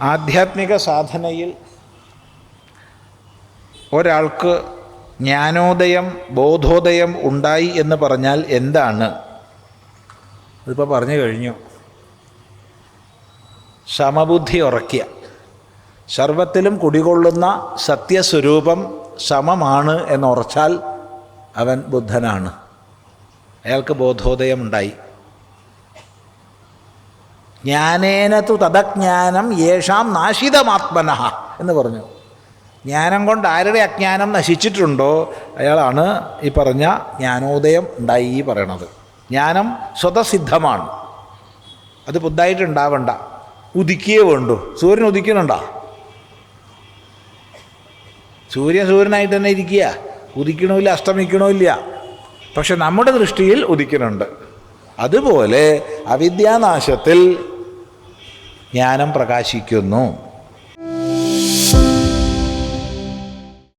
ആധ്യാത്മിക സാധനയിൽ ഒരാൾക്ക് ജ്ഞാനോദയം ബോധോദയം ഉണ്ടായി എന്ന് പറഞ്ഞാൽ എന്താണ്? ഇതിപ്പോൾ പറഞ്ഞു കഴിഞ്ഞു. സമബുദ്ധി ഉറക്കിയ സർവത്തിലും കുടികൊള്ളുന്ന സത്യസ്വരൂപം സമമാണ് എന്നുറച്ചാൽ അവൻ ബുദ്ധനാണ്. അയാൾക്ക് ബോധോദയമുണ്ടായി ജ്ഞാനേന തു തദജ്ഞാനം യേഷാം നാശിതമാത്മന എന്ന് പറഞ്ഞു. ജ്ഞാനം കൊണ്ട് ആരുടെ അജ്ഞാനം നശിച്ചിട്ടുണ്ടോ? അയാളാണ് ഈ പറഞ്ഞ ജ്ഞാനോദയം ഉണ്ടായി പറയണത്. ജ്ഞാനം സ്വതസിദ്ധമാണ്. അത് പുതുതായിട്ടുണ്ടാവണ്ട ഉദിക്കേ വേണ്ടു. സൂര്യൻ ഉദിക്കുന്നുണ്ടോ? സൂര്യൻ സൂര്യനായിട്ട് തന്നെ ഇരിക്കുക. ഉദിക്കണമില്ല അസ്തമിക്കണമില്ല. പക്ഷെ നമ്മുടെ ദൃഷ്ടിയിൽ ഉദിക്കുന്നുണ്ട്. അതുപോലെ അവിദ്യാനാശത്തിൽ ജ്ഞാനം പ്രകാശിക്കുന്നു.